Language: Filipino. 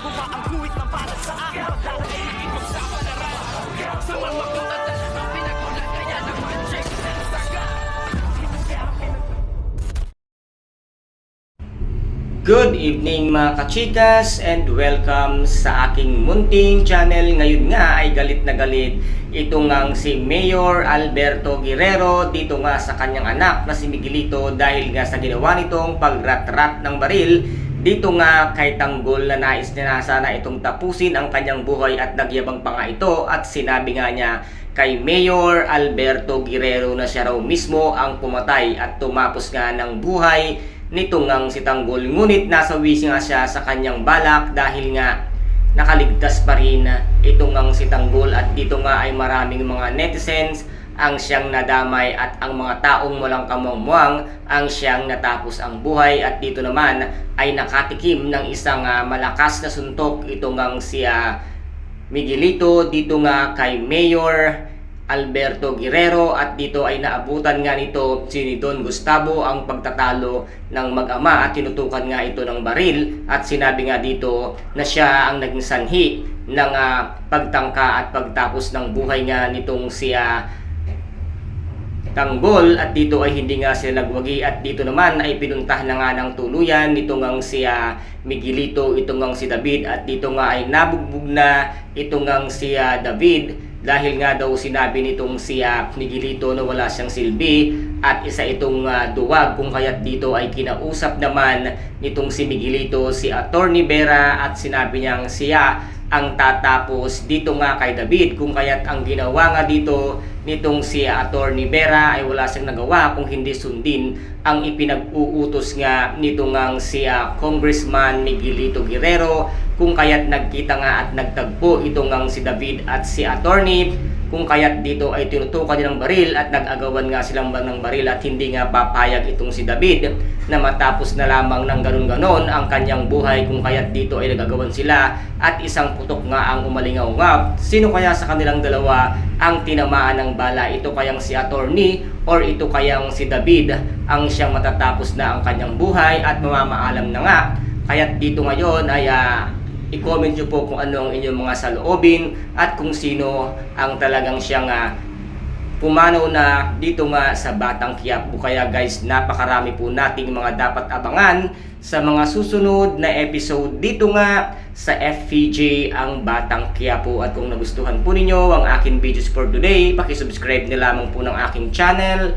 Ang guhit na para sa akin Pagdadaig ipagsapalaran Sa mga katatan Ang pinagulat kaya naman Check na saga Good evening mga kachikas and welcome sa aking munting channel. Ngayon nga ay galit na galit ito ngang si Mayor Alberto Guerrero dito nga sa kanyang anak na si Miguelito dahil nga sa ginawa nitong pagrat-rat ng baril dito nga kay Tanggol na nais niya na sana itong tapusin ang kanyang buhay at nagyabang pa nga ito at sinabi nga niya kay Mayor Alberto Guerrero na siya raw mismo ang pumatay at tumapos nga ng buhay nito ngang si Tanggol. Ngunit nasa wisi nga siya sa kanyang balak dahil nga nakaligtas pa rin ito ngang si Tanggol at dito nga ay maraming mga netizens ang siyang nadamay at ang mga taong walang kamuang ang siyang natapos ang buhay at dito naman ay nakatikim ng isang ah, malakas na suntok. Ito ngang si ah, Miguelito dito nga kay Mayor Alberto Guerrero at dito ay naabutan nga nito si Don Gustavo ang pagtatalo ng mag-ama. At tinutukan nga ito ng baril at sinabi nga dito na siya ang naging sanhi ng ah, pagtangka at pagtapos ng buhay nga nitong si ah, Tanggol at dito ay hindi nga sila nagwagi at dito naman ay pinuntahan na nga ng tuluyan. Nito ngang si ah, Miguelito, ito ngang si David at dito nga ay nabugbog na ito ngang si ah, David dahil nga daw sinabi nitong si ah, Miguelito na wala siyang silbi at isa itong ah, duwag kung kaya't dito ay kinausap naman nitong si Miguelito si Attorney Vera at sinabi niyang siya ang tatapos dito nga kay David. Kung kaya't ang ginawa nga dito nitong si Attorney Vera ay wala siyang nagawa kung hindi sundin ang ipinag-uutos nga nito ngang si ah, Congressman Miguelito Guerrero. Kung kaya't nagkita nga at nagtagpo ito ngang si David at si Attorney kung kaya't dito ay tinutukan niya ng baril at nag-agawan nga silang ng baril at hindi nga papayag itong si David na matapos na lamang ng ganun-ganon ang kanyang buhay kung kaya't dito ay nagagawan sila at isang putok nga ang umalingaw-ngap. Sino kaya sa kanilang dalawa ang tinamaan ng bala? Ito kayang si attorney or ito kayang si David ang siyang matatapos na ang kanyang buhay at mamamaalam na nga. Kaya't dito ngayon ay ah, i-comment nyo po kung ano ang inyong mga saloobin at kung sino ang talagang siyang ah, pumanaw na dito nga sa Batang Quiapo. Kaya guys, napakarami po nating mga dapat abangan sa mga susunod na episode dito nga sa FPJ ang Batang Quiapo. At kung nagustuhan po ninyo ang aking videos for today, pakisubscribe na lamang po ng aking channel